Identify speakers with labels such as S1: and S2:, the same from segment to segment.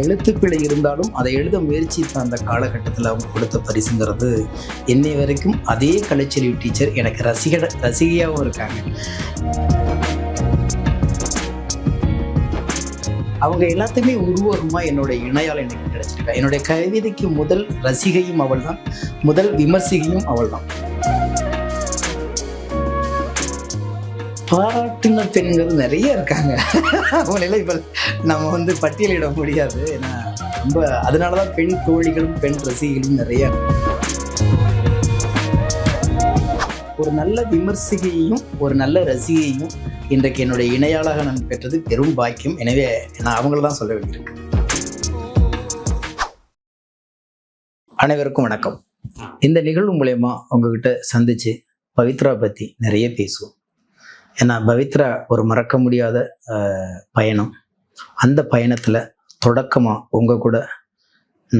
S1: எழுத்துப்பிழை இருந்தாலும் அதை எழுத முயற்சித்த அந்த காலகட்டத்தில் அவங்க கொடுத்த பரிசுங்கிறது என்னை வரைக்கும் அதே கலைச்செல்வி டீச்சர் எனக்கு ரசிக ரசிகையாகவும் இருக்காங்க. அவங்க எல்லாத்தையுமே உருவகமாக என்னுடைய இணையால் எனக்கு கிடைச்சிருக்கா. என்னுடைய கவிதைக்கு முதல் ரசிகையும் அவள் தான் முதல் விமர்சிகையும் அவள் தான் பாராட்டின பெண்கள் நிறைய இருக்காங்க. அவங்களெல்லாம் இப்போ நம்ம வந்து பட்டியலிட முடியாது. ஏன்னா ரொம்ப அதனால தான் பெண் தோழிகளும் பெண் ரசிகைகளும் நிறைய. ஒரு நல்ல விமர்சகையையும் ஒரு நல்ல ரசிகையையும் இன்றைக்கு என்னுடைய இணையாளாக நான் பெற்றது பெரும் பாக்கியம். எனவே நான் அவங்கள தான் சொல்ல வேண்டியிருக்கு. அனைவருக்கும் வணக்கம். இந்த நிகழ்வு மூலயமா உங்ககிட்ட சந்திச்சு பவித்ரா பற்றி நிறைய பேசுவோம். ஏன்னா பவித்ரா ஒரு மறக்க முடியாத பயணம். அந்த பயணத்தில் தொடக்கமாக உங்கள் கூட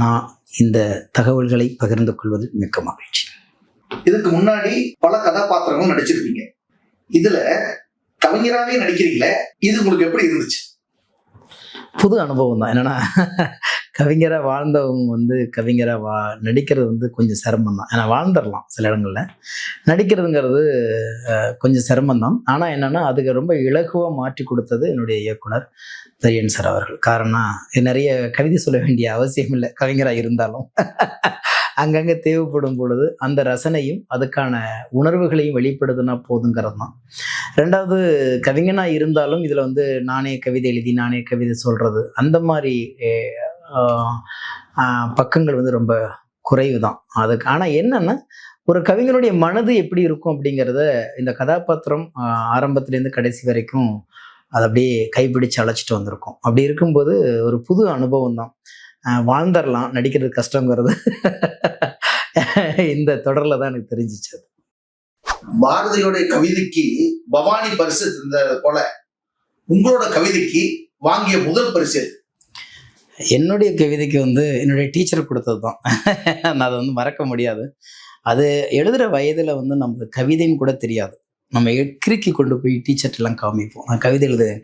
S1: நான் இந்த தகவல்களை பகிர்ந்து கொள்வது மிக்க மகிழ்ச்சி.
S2: இதுக்கு முன்னாடி பல கதாபாத்திரங்களும் நடிச்சிருப்பீங்க. இதுல கவிஞராவே நடிக்கிறீங்களே இது உங்களுக்கு எப்படி இருந்துச்சு?
S1: புது அனுபவம் தான். என்னென்னா கவிஞராக வாழ்ந்தவங்க வந்து கவிஞராக வா நடிக்கிறது வந்து கொஞ்சம் சிரமம் தான் ஏன்னா வாழ்ந்துடலாம் சில இடங்களில். நடிக்கிறதுங்கிறது கொஞ்சம் சிரமம் தான் ஆனால் என்னென்னா அதுக்கு ரொம்ப இலகுவாக மாற்றி கொடுத்தது என்னுடைய இயக்குனர் தரியன் சார் அவர்கள். காரணம் நிறைய கவிதை சொல்ல வேண்டிய அவசியம் இல்லை கவிஞராக இருந்தாலும். அங்கங்கே தேவைப்படும் பொழுது அந்த ரசனையும் அதுக்கான உணர்வுகளையும் வெளிப்படுத்தினா போதுங்கிறது தான் ரெண்டாவது கவிஞனாக இருந்தாலும் இதில் வந்து நானே கவிதை எழுதி நானே கவிதை சொல்கிறது அந்த மாதிரி பக்கங்கள் வந்து ரொம்ப குறைவு தான் அதுக்கு ஆனால் என்னன்னா ஒரு கவிஞனுடைய மனது எப்படி இருக்கும் அப்படிங்கிறத இந்த கதாபாத்திரம் ஆரம்பத்துலேருந்து கடைசி வரைக்கும் அதை அப்படியே கைப்பிடிச்சு அழைச்சிட்டு வந்திருக்கோம் அப்படி இருக்கும்போது ஒரு புது அனுபவம் தான் வாழ்ந்துடலாம் நடிக்கிறது கஷ்டங்கிறது இந்த தொடரில் தான் எனக்கு தெரிஞ்சிச்சு அது.
S2: பாரதியோடைய கவிதைக்கு பவானி பரிசு இருந்தது போல உங்களோட கவிதைக்கு வாங்கிய முதல் பரிசு எது?
S1: என்னுடைய கவிதைக்கு வந்து என்னுடைய டீச்சர் கொடுத்தது தான் நான் அதை வந்து மறக்க முடியாது. அது எழுதுகிற வயதில் வந்து நமக்கு கவிதைன்னு கூட தெரியாது. நம்ம எக்கிரிக்கி கொண்டு போய் டீச்சர்ட்டெல்லாம் காமிப்போம். நான் கவிதை எழுதுறேன்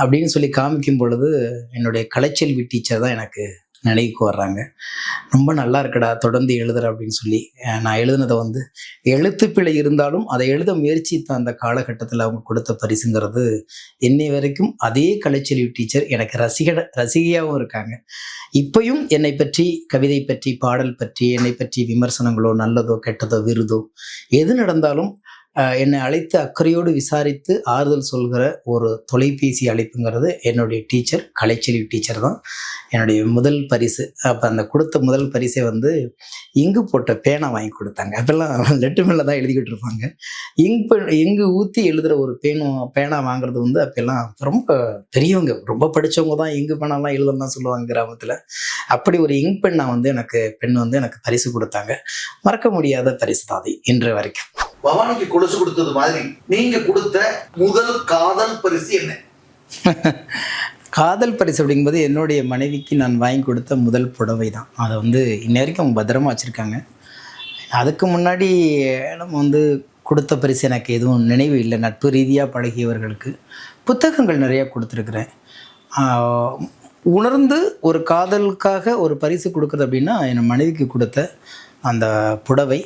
S1: அப்படின்னு சொல்லி காமிக்கும் பொழுது என்னுடைய கலைச்செல்வி டீச்சர் தான் எனக்கு நிலைக்கு வர்றாங்க. ரொம்ப நல்லா இருக்குடா தொடர்ந்து எழுதுற அப்படின்னு சொல்லி நான் எழுதுனதை வந்து எழுத்துப்பிழை இருந்தாலும் அதை எழுத முயற்சித்த அந்த காலகட்டத்தில் அவங்க கொடுத்த பரிசுங்கிறது என்னை வரைக்கும் அதே கலைச்செல்வி டீச்சர் எனக்கு ரசிக ரசிகையாகவும் இருக்காங்க. இப்பையும் என்னை பற்றி கவிதை பற்றி பாடல் பற்றி என்னை பற்றி விமர்சனங்களோ நல்லதோ கெட்டதோ விருதோ எது நடந்தாலும் என்னை அழைத்து அக்கறையோடு விசாரித்து ஆறுதல் சொல்கிற ஒரு தொலைபேசி அழைப்புங்கிறது என்னுடைய டீச்சர் கலைச்செல்வி டீச்சர் தான். என்னுடைய முதல் பரிசு. அப்போ அந்த கொடுத்த முதல் பரிசை வந்து இங்கு போட்ட பேனா வாங்கி கொடுத்தாங்க. அப்போல்லாம் லெட்டு மேலே தான் எழுதிக்கிட்டு இருப்பாங்க. இங்கு இங்கு ஊற்றி எழுதுகிற ஒரு பேனும் பேனா வாங்குறது வந்து அப்போல்லாம் ரொம்ப பெரியவங்க. ரொம்ப படித்தவங்க தான் இங்கு பேனாலாம் எழுதணும் தான் சொல்லுவாங்க கிராமத்தில். அப்படி ஒரு இங்க் பெண்ணை வந்து எனக்கு பெண் வந்து எனக்கு பரிசு கொடுத்தாங்க. மறக்க முடியாத பரிசு தான் அது இன்று வரைக்கும்.
S2: பவானிக்கு கொலுசு கொடுத்தது மாதிரி நீங்க கொடுத்த முதல் காதல் பரிசு என்ன?
S1: காதல் பரிசு அப்படிங்கும்போது என்னுடைய மனைவிக்கு நான் வாங்கி கொடுத்த முதல் புடவை தான் அதை வந்து இன்ன வரைக்கும் பத்திரமா வச்சுருக்காங்க. அதுக்கு முன்னாடி நம்ம வந்து கொடுத்த பரிசு எனக்கு எதுவும் நினைவு இல்லை. நட்பு ரீதியாக பழகியவர்களுக்கு புத்தகங்கள் நிறையா கொடுத்துருக்குறேன். உணர்ந்து ஒரு காதலுக்காக ஒரு பரிசு கொடுக்குறது அப்படின்னா என் மனைவிக்கு கொடுத்த அந்த புடவை.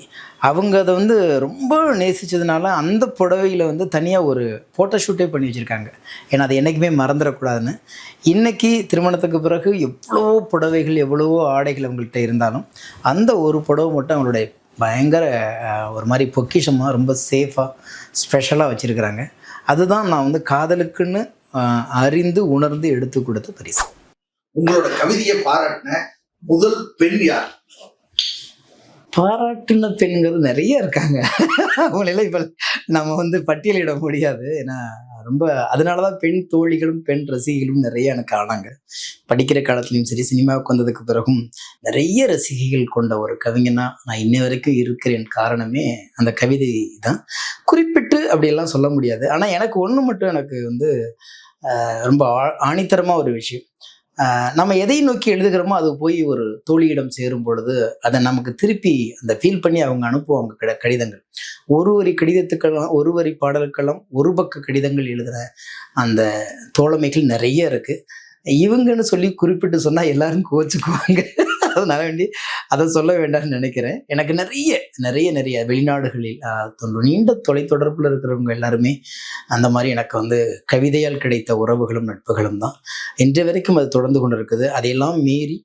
S1: அவங்க அதை வந்து ரொம்ப நேசித்ததுனால அந்த புடவையில் வந்து தனியாக ஒரு ஃபோட்டோ ஷூட்டே பண்ணி வச்சுருக்காங்க. ஏன்னா அது என்றைக்குமே மறந்துடக்கூடாதுன்னு. இன்றைக்கி திருமணத்துக்கு பிறகு எவ்வளவோ புடவைகள் எவ்வளவோ ஆடைகள் அவங்கள்ட்ட இருந்தாலும் அந்த ஒரு புடவை மட்டும் அவங்களுடைய பயங்கர ஒரு மாதிரி பொக்கிஷமாக ரொம்ப சேஃபாக ஸ்பெஷலாக வச்சுருக்கிறாங்க. அதுதான் நான் வந்து காதலுக்குன்னு அறிந்து உணர்ந்து எடுத்து கொடுத்த பரிசு.
S2: உங்களோட கவிதையை பாராட்டின முதல் பெண் யார்?
S1: பாராட்டின பெண்கள் நிறைய இருக்காங்க. அவங்களெல்லாம் இப்போ நம்ம வந்து பட்டியலிட முடியாது. ஏன்னா ரொம்ப அதனால தான் பெண் தோழிகளும் பெண் ரசிகைகளும் நிறைய எனக்கு ஆனாங்க. படிக்கிற காலத்துலையும் சரி சினிமாவுக்கு வந்ததுக்கு பிறகும் நிறைய ரசிகைகள் கொண்ட ஒரு கவிஞனா நான் இன்ன வரைக்கும் இருக்கிறேன். காரணமே அந்த கவிதை தான். குறிப்பிட்டு அப்படியெல்லாம் சொல்ல முடியாது. ஆனால் எனக்கு ஒன்று மட்டும் எனக்கு வந்து ரொம்ப ஆ- ஆணித்தரமா ஒரு விஷயம். நம்ம எதை நோக்கி எழுதுகிறோமோ அது போய் ஒரு தோழியிடம் சேரும் பொழுது அதை நமக்கு திருப்பி அந்த ஃபீல் பண்ணி அவங்க அனுப்புவாங்க கட கடிதங்கள். ஒரு வரி கடிதத்துக்கெல்லாம் ஒரு வரி பாடலுக்கெல்லாம் ஒரு பக்க கடிதங்கள் எழுதுகிற அந்த தோழமைகள் நிறைய இருக்குது இவங்கன்னு சொல்லி குறிப்பிட்டு சொன்னால் எல்லாரும் கோச்சுக்குவாங்க அதனால வேண்டி அதை சொல்ல வேண்டாம்னு நினைக்கிறேன். எனக்கு நிறைய நிறைய நிறைய வெளிநாடுகளில் நீண்ட தொலைத்தொடர்பில் இருக்கிறவங்க எல்லாருமே அந்த மாதிரி எனக்கு வந்து கவிதையால் கிடைத்த உறவுகளும் நட்புகளும் தான். இன்று வரைக்கும் அது தொடர்ந்து கொண்டு இருக்குது அதையெல்லாம் மீறி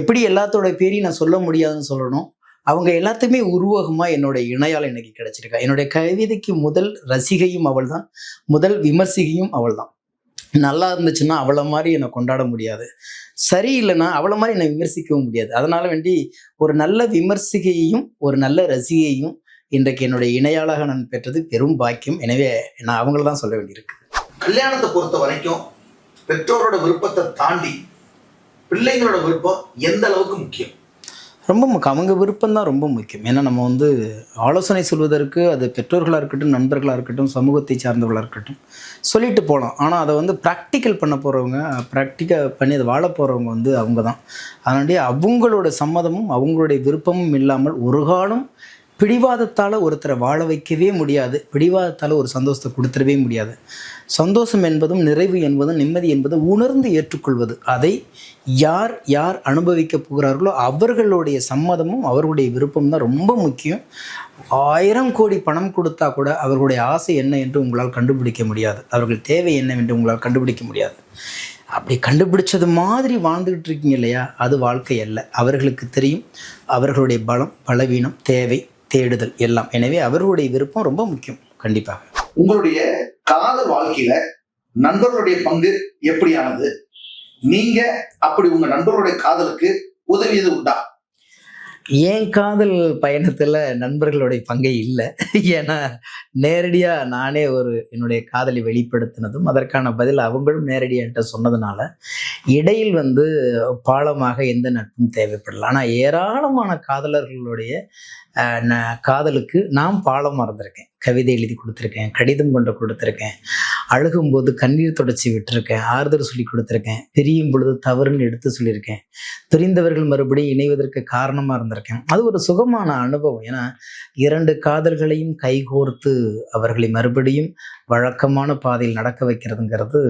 S1: எப்படி எல்லாத்தோட பேரையும் நான் சொல்ல முடியாதுன்னு சொல்லணும். அவங்க எல்லாத்தையுமே உருவகமாக என்னுடைய இணையால் எனக்கு கிடைச்சிருக்கா. என்னுடைய கவிதைக்கு முதல் ரசிகையும் அவள் தான் முதல் விமர்சிகையும் அவள் தான் நல்லா இருந்துச்சுன்னா அவளை மாதிரி என்னை கொண்டாட முடியாது. சரியில்லைன்னா அவளை மாதிரி என்னை விமர்சிக்கவும் முடியாது. அதனால வேண்டி ஒரு நல்ல விமர்சிகையையும் ஒரு நல்ல ரசிகையையும் இன்றைக்கு என்னுடைய இணையாளாக நான் பெற்றது பெரும் பாக்கியம். எனவே நான் அவங்கள தான் சொல்ல வேண்டியிருக்கு.
S2: கல்யாணத்தை பொறுத்த வரைக்கும் பெற்றோரோட விருப்பத்தை தாண்டி பிள்ளைங்களோட விருப்பம் எந்த அளவுக்கு முக்கியம்?
S1: ரொம்ப அவங்க விருப்பம் தான் ரொம்ப முக்கியம். ஏன்னா நம்ம வந்து ஆலோசனை சொல்வதற்கு அது பெற்றோர்களாக இருக்கட்டும் நண்பர்களாக இருக்கட்டும் சமூகத்தை சார்ந்தவர்களாக இருக்கட்டும் சொல்லிட்டு போகலாம் ஆனால் அதை வந்து ப்ராக்டிக்கல் பண்ண போகிறவங்க ப்ராக்டிக்கல் பண்ணி அதை வாழ போகிறவங்க வந்து அவங்க தான் அதனாடி அவங்களோட சம்மதமும் அவங்களுடைய விருப்பமும் இல்லாமல் ஒரு காலம் பிடிவாதத்தால் ஒருத்தரை வாழ வைக்கவே முடியாது. பிடிவாதத்தால் ஒரு சந்தோஷத்தை கொடுத்துடவே முடியாது. சந்தோஷம் என்பதும் நிறைவு என்பதும் நிம்மதி என்பதும் உணர்ந்து ஏற்றுக்கொள்வது. அதை யார் யார் அனுபவிக்க போகிறார்களோ அவர்களுடைய சம்மதமும் அவர்களுடைய விருப்பம் தான் ரொம்ப முக்கியம். ஆயிரம் கோடி பணம் கொடுத்தா கூட அவர்களுடைய ஆசை என்ன என்று உங்களால் கண்டுபிடிக்க முடியாது. அவர்கள் தேவை என்னவென்று உங்களால் கண்டுபிடிக்க முடியாது. அப்படி கண்டுபிடிச்சது மாதிரி வாழ்ந்துகிட்டு இருக்கீங்க இல்லையா? அது வாழ்க்கை அல்ல. அவர்களுக்கு தெரியும். அவர்களுடைய பலம் பலவீனம் தேவை தேடுதல் எல்லாம். எனவே அவர்களுடைய விருப்பம் ரொம்ப முக்கியம். கண்டிப்பாக.
S2: உங்களுடைய காதல் வாழ்க்கையில நண்பர்களுடைய பங்கு எப்படியானது? நீங்க அப்படி உங்க நண்பர்களுடைய காதலுக்கு உதவியது உண்டா?
S1: என் காதல் பயணத்தில் நண்பர்களுடைய பங்கே இல்லை. ஏன்னா நேரடியாக நானே ஒரு என்னுடைய காதலை வெளிப்படுத்தினதும் அதற்கான பதில் அவங்களும் நேரடியாக சொன்னதுனால இடையில் வந்து பாலமாக எந்த நட்பும் தேவைப்படல. ஆனால் ஏராளமான காதலர்களுடைய ந- காதலுக்கு நான் பாலமாக இருந்திருக்கேன் கவிதை எழுதி கொடுத்துருக்கேன் கடிதம் கொண்டு கொடுத்துருக்கேன். அழுகும்போது கண்ணீர் தொடச்சி விட்டுருக்கேன் ஆறுதல் சொல்லி கொடுத்துருக்கேன் தெரியும் பொழுது தவறுன்னு எடுத்து சொல்லியிருக்கேன். தெரிந்தவர்கள் மறுபடியும் இணைவதற்கு காரணமாக இருந்திருக்கேன். அது ஒரு சுகமான அனுபவம். ஏன்னா இரண்டு காதல்களையும் கைகோர்த்து அவர்களை மறுபடியும் வழக்கமான பாதையில் நடக்க வைக்கிறதுங்கிறது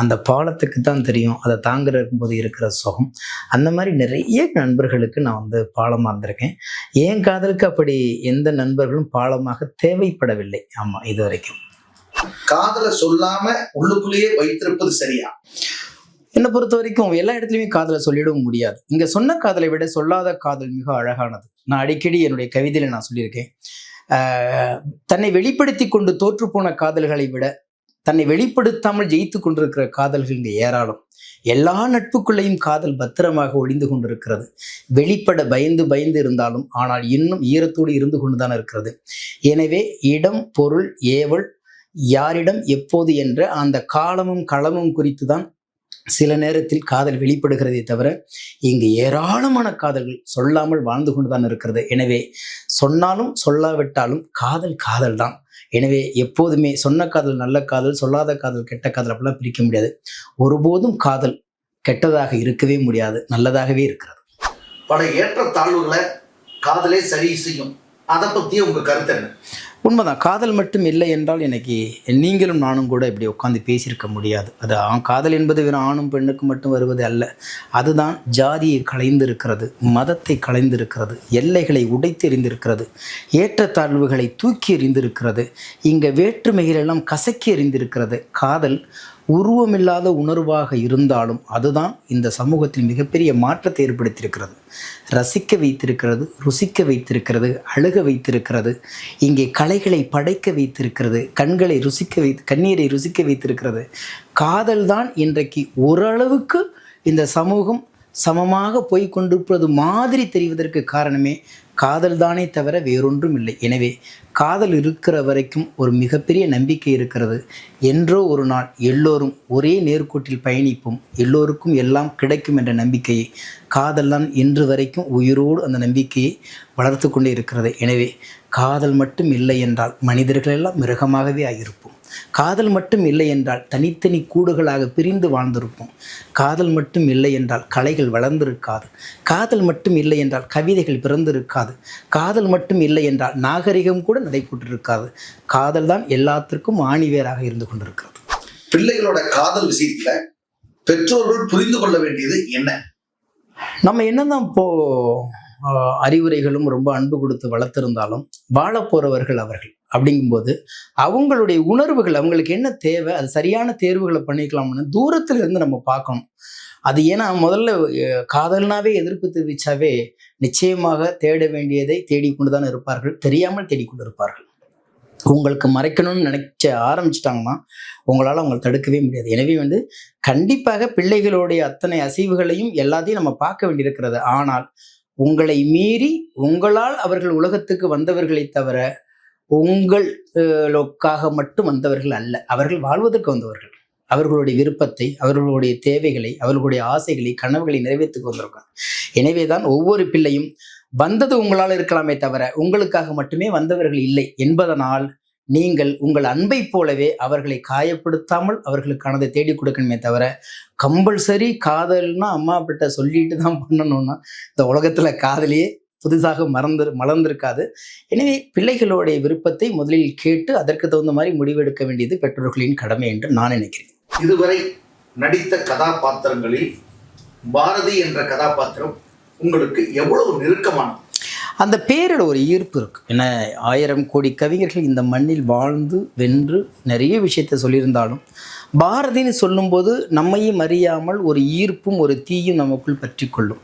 S1: அந்த பாலத்துக்கு தான் தெரியும். அதை தாங்க இருக்கும்போது இருக்கிற சுகம். அந்த மாதிரி நிறைய நண்பர்களுக்கு நான் வந்து பாலமாக இருந்திருக்கேன். என் காதலுக்கு அப்படி எந்த நண்பர்களும் பாலமாக தேவைப்படவில்லை. ஆமாம் இது வரைக்கும்.
S2: காதலை சொல்லாம உள்ளுக்குள்ளேயே வைத்திருப்பது சரியா?
S1: என்னை பொறுத்த வரைக்கும் எல்லா இடத்துலையுமே காதலை சொல்லிடவும் முடியாது. இங்க சொன்ன காதலை விட சொல்லாத காதல் மிக அழகானது. நான் அடிக்கடி என்னுடைய கவிதையில நான் சொல்லியிருக்கேன். தன்னை வெளிப்படுத்தி கொண்டு தோற்றுப்போன காதல்களை விட தன்னை வெளிப்படுத்தாமல் ஜெயித்து கொண்டிருக்கிற காதல்கள் இங்கே ஏராளம். எல்லா நட்புக்குள்ளேயும் காதல் பத்திரமாக ஒளிந்து கொண்டிருக்கிறது. வெளிப்பட பயந்து பயந்து இருந்தாலும் ஆனால் இன்னும் ஈரத்தோடு இருந்து கொண்டுதான் இருக்கிறது. எனவே இடம் பொருள் ஏவல் யாரிடம் எப்போது என்ற அந்த காலமும் களமும் குறித்து தான் சில நேரத்தில் காதல் வெளிப்படுகிறதே தவிர இங்கு ஏராளமான காதல்கள் சொல்லாமல் வாழ்ந்து கொண்டுதான் இருக்கிறது. எனவே சொன்னாலும் சொல்லாவிட்டாலும் காதல் காதல் தான் எனவே எப்போதுமே சொன்ன காதல் நல்ல காதல் சொல்லாத காதல் கெட்ட காதல் அப்படிலாம் பிரிக்க முடியாது. ஒருபோதும் காதல் கெட்டதாக இருக்கவே முடியாது நல்லதாகவே இருக்கிறது.
S2: பல ஏற்றத்தாழ்வுகளை காதலே சரி செய்யும். அதை பற்றி உங்கள் கருத்து என்ன?
S1: உண்மைதான் காதல் மட்டும் இல்லை என்றால் எனக்கு நீங்களும் நானும் கூட இப்படி உட்காந்து பேசியிருக்க முடியாது. அது காதல் என்பது வெறும் ஆணும் பெண்ணுக்கு மட்டும் வருவது அல்ல. அதுதான் ஜாதியை களைந்திருக்கிறது மதத்தை களைந்திருக்கிறது எல்லைகளை உடைத்து எறிந்திருக்கிறது ஏற்றத்தாழ்வுகளை தூக்கி எறிந்திருக்கிறது இங்கே வேற்றுமைகளெல்லாம் கசக்கி எறிந்திருக்கிறது. காதல் உருவமில்லாத உணர்வாக இருந்தாலும் அதுதான் இந்த சமூகத்தில் மிகப்பெரிய மாற்றத்தை ஏற்படுத்தியிருக்கிறது. ரசிக்க வைத்திருக்கிறது ருசிக்க வைத்திருக்கிறது அழுக வைத்திருக்கிறது இங்கே கலைகளை படைக்க வைத்திருக்கிறது கண்களை ருசிக்க வை கண்ணீரை ருசிக்க வைத்திருக்கிறது. காதல் தான் இன்றைக்கு ஓரளவுக்கு இந்த சமூகம் சமமாக போய் கொண்டிருப்பது மாதிரி தெரிவதற்கு காரணமே காதல் தானே தவிர வேறொன்றும் இல்லை. எனவே காதல் இருக்கிற வரைக்கும் ஒரு மிகப்பெரிய நம்பிக்கை இருக்கிறது. என்றோ ஒரு நாள் எல்லோரும் ஒரே நேர்கோட்டில் பயணிப்போம். எல்லோருக்கும் எல்லாம் கிடைக்கும் என்ற நம்பிக்கையை. காதல் தான் இன்று வரைக்கும் உயிரோடு அந்த நம்பிக்கையை வளர்த்து கொண்டே இருக்கிறது. எனவே காதல் மட்டும் இல்லை என்றால் மனிதர்கள் எல்லாம் மிருகமாகவே ஆகியிருப்போம். காதல் மட்டும் இல்லை என்றால் தனித்தனி கூடுகளாக பிரிந்து வாழ்ந்திருப்போம். காதல் மட்டும் இல்லை என்றால் கலைகள் வளர்ந்திருக்காது. காதல் மட்டும் இல்லை என்றால் கவிதைகள் பிறந்திருக்காது. காதல் மட்டும் இல்லை என்றால் நாகரிகம் கூட நடைபெற்றிருக்காது. காதல் தான் எல்லாத்திற்கும் ஆணிவேராக இருந்து கொண்டிருக்கிறது.
S2: பிள்ளைகளோட காதல் விஷயத்துல பெற்றோர்கள் புரிந்து கொள்ள வேண்டியது என்ன?
S1: நம்ம என்னதான் இப்போ அறிவுரைகளும் ரொம்ப அன்பு கொடுத்து வளர்த்திருந்தாலும் வாழ போறவர்கள் அவர்கள். அப்படிங்கும்போது அவங்களுடைய உணர்வுகள் அவங்களுக்கு என்ன தேவை அது சரியான தேர்வுகளை பண்ணிக்கலாம்னு தூரத்துல இருந்து நம்ம பார்க்கணும். அது ஏன்னா முதல்ல காதல்னாவே எதிர்ப்பு தெரிவிச்சாவே நிச்சயமாக தேட வேண்டியதை தேடிக்கொண்டு தான் இருப்பார்கள். தெரியாமல் தேடிக்கொண்டு இருப்பார்கள். உங்களுக்கு மறைக்கணும்னு நினைச்ச ஆரம்பிச்சிட்டாங்கன்னா உங்களால் அவங்களை தடுக்கவே முடியாது. எனவே வந்து கண்டிப்பாக பிள்ளைகளுடைய அத்தனை அசைவுகளையும் எல்லாத்தையும் நம்ம பார்க்க வேண்டியிருக்கிறது. ஆனால் உங்களை மீறி உங்களால் அவர்கள் உலகத்துக்கு வந்தவர்களை தவிர உங்களுக்காக மட்டும் வந்தவர்கள் அல்ல. அவர்கள் வாழ்வதற்கு வந்தவர்கள். அவர்களுடைய விருப்பத்தை அவர்களுடைய தேவைகளை அவர்களுடைய ஆசைகளை கனவுகளை நிறைவேற்றுக்கு வந்திருக்காங்க எனவே தான் ஒவ்வொரு பிள்ளையும் வந்தது உங்களால் இருக்கலாமே தவிர உங்களுக்காக மட்டுமே வந்தவர்கள் இல்லை என்பதனால் நீங்கள் உங்கள் அன்பைப் போலவே அவர்களை காயப்படுத்தாமல் அவர்களுக்கானதை தேடி கொடுக்கணுமே தவிர கம்பல்சரி காதல்னா அம்மா கிட்ட சொல்லிட்டு தான் பண்ணணும்னா இந்த உலகத்தில் காதலியே புதுசாக மறந்து மலர்ந்திருக்காது. எனவே பிள்ளைகளுடைய விருப்பத்தை முதலில் கேட்டு அதற்கு தகுந்த மாதிரி முடிவெடுக்க வேண்டியது பெற்றோர்களின் கடமை என்று நான் நினைக்கிறேன்.
S2: இதுவரை நடித்த கதாபாத்திரங்களில் பாரதி என்ற கதாபாத்திரம் உங்களுக்கு எவ்வளவு நெருக்கமானது
S1: அந்த பேரில் ஒரு ஈர்ப்பு இருக்கு. என்ன ஆயிரம் கோடி கவிஞர்கள் இந்த மண்ணில் வாழ்ந்து வென்று நிறைய விஷயத்த சொல்லியிருந்தாலும் பாரதின்னு சொல்லும்போது நம்மையும் அறியாமல் ஒரு ஈர்ப்பும் ஒரு தீயும் நமக்குள் பற்றி கொள்ளும்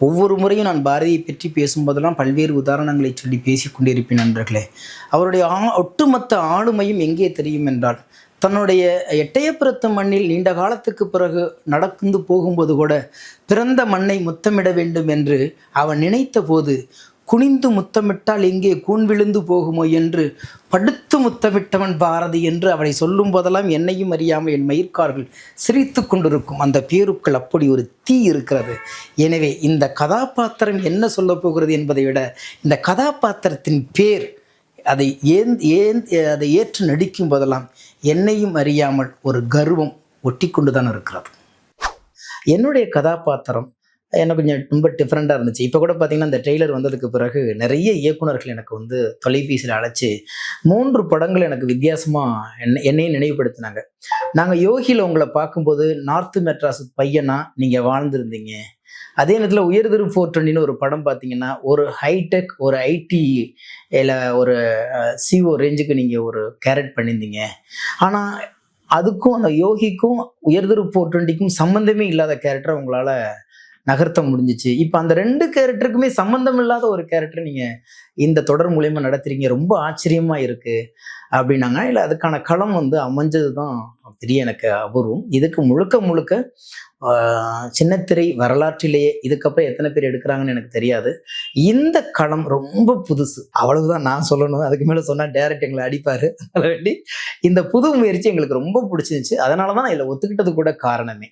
S1: ஒவ்வொரு முறையும் நான் பாரதியை பற்றி பேசும்போதெல்லாம் பல்வேறு உதாரணங்களை சொல்லி பேசிக்கொண்டிருப்பேன் நண்பர்களே. அவருடைய ஆ ஒட்டுமொத்த ஆளுமையும் எங்கே தெரியும் என்றால் தன்னுடைய எட்டயபுரத்து மண்ணில் நீண்ட காலத்துக்கு பிறகு நடந்து போகும்போது கூட பிறந்த மண்ணை முத்தமிட வேண்டும் என்று அவன் நினைத்த போது குனிந்து முத்தமிட்டால் எங்கே கூன் விழுந்து போகுமோ என்று படுத்து முத்தமிட்டவன் பாரதி என்று அவனை சொல்லும் போதெல்லாம் என்னையும் அறியாமல் என் மயிர்கார்கள் சிரித்து கொண்டிருக்கும். அந்த பேருக்குள் அப்படி ஒரு தீ இருக்கிறது. எனவே இந்த கதாபாத்திரம் என்ன சொல்ல போகிறது என்பதை விட இந்த கதாபாத்திரத்தின் பேர் அதை ஏன் ஏன் அதை ஏற்று நடிக்கும் போதெல்லாம் என்னையும் அறியாமல் ஒரு கர்வம் ஒட்டி கொண்டு தான் இருக்கிறது. என்னுடைய கதாபாத்திரம் எனக்கு கொஞ்சம் ரொம்ப டிஃப்ரெண்ட்டாக இருந்துச்சு. இப்போ கூட பார்த்தீங்கன்னா அந்த ட்ரெய்லர் வந்ததுக்கு பிறகு நிறைய இயக்குனர்கள் எனக்கு வந்து தொலைபேசியில் அழைச்சி மூன்று படங்கள் எனக்கு வித்தியாசமாக என்ன என்னையும் நினைவுபடுத்தினாங்க. நாங்கள் யோகியில் உங்களை பார்க்கும்போது நார்த்து மெட்ராஸ் பையனா நீங்கள் வாழ்ந்திருந்தீங்க. அதே நேரத்தில் உயர்திரு டுவெண்ட்டின்னு ஒரு படம் பார்த்தீங்கன்னா ஒரு ஹைடெக் ஒரு ஐடி இல்லை ஒரு சிஓ ரேஞ்சுக்கு நீங்கள் ஒரு கேரட் பண்ணியிருந்தீங்க. ஆனால் அதுக்கும் அந்த யோகிக்கும் உயர்திரு டுவெண்ட்டிக்கும் சம்மந்தமே இல்லாத கேரக்டரை உங்களால் நகர்த்த முடிஞ்சிச்சு. இப்போ அந்த ரெண்டு கேரக்டருக்குமே சம்மந்தம் இல்லாத ஒரு கேரக்டர் நீங்கள் இந்த தொடர் மூலயமா நடத்துறீங்க. ரொம்ப ஆச்சரியமா இருக்கு அப்படின்னாங்க. இல்லை அதுக்கான களம் வந்து அமைஞ்சது தான் பெரிய எனக்கு அபூர்வம். இதுக்கு முழுக்க முழுக்க சின்னத்திரை வரலாற்றிலேயே இதுக்கப்புறம் எத்தனை பேர் எடுக்கிறாங்கன்னு எனக்கு தெரியாது. இந்த களம் ரொம்ப புதுசு. அவ்வளவுதான் நான் சொல்லணும். அதுக்கு மேலே சொன்னால் டேரக்ட் எங்களை அடிப்பார். அதை வேண்டி இந்த புது முயற்சி எங்களுக்கு ரொம்ப பிடிச்சிருந்துச்சு. அதனால தான் நான் இதில் ஒத்துக்கிட்டது கூட காரணமே.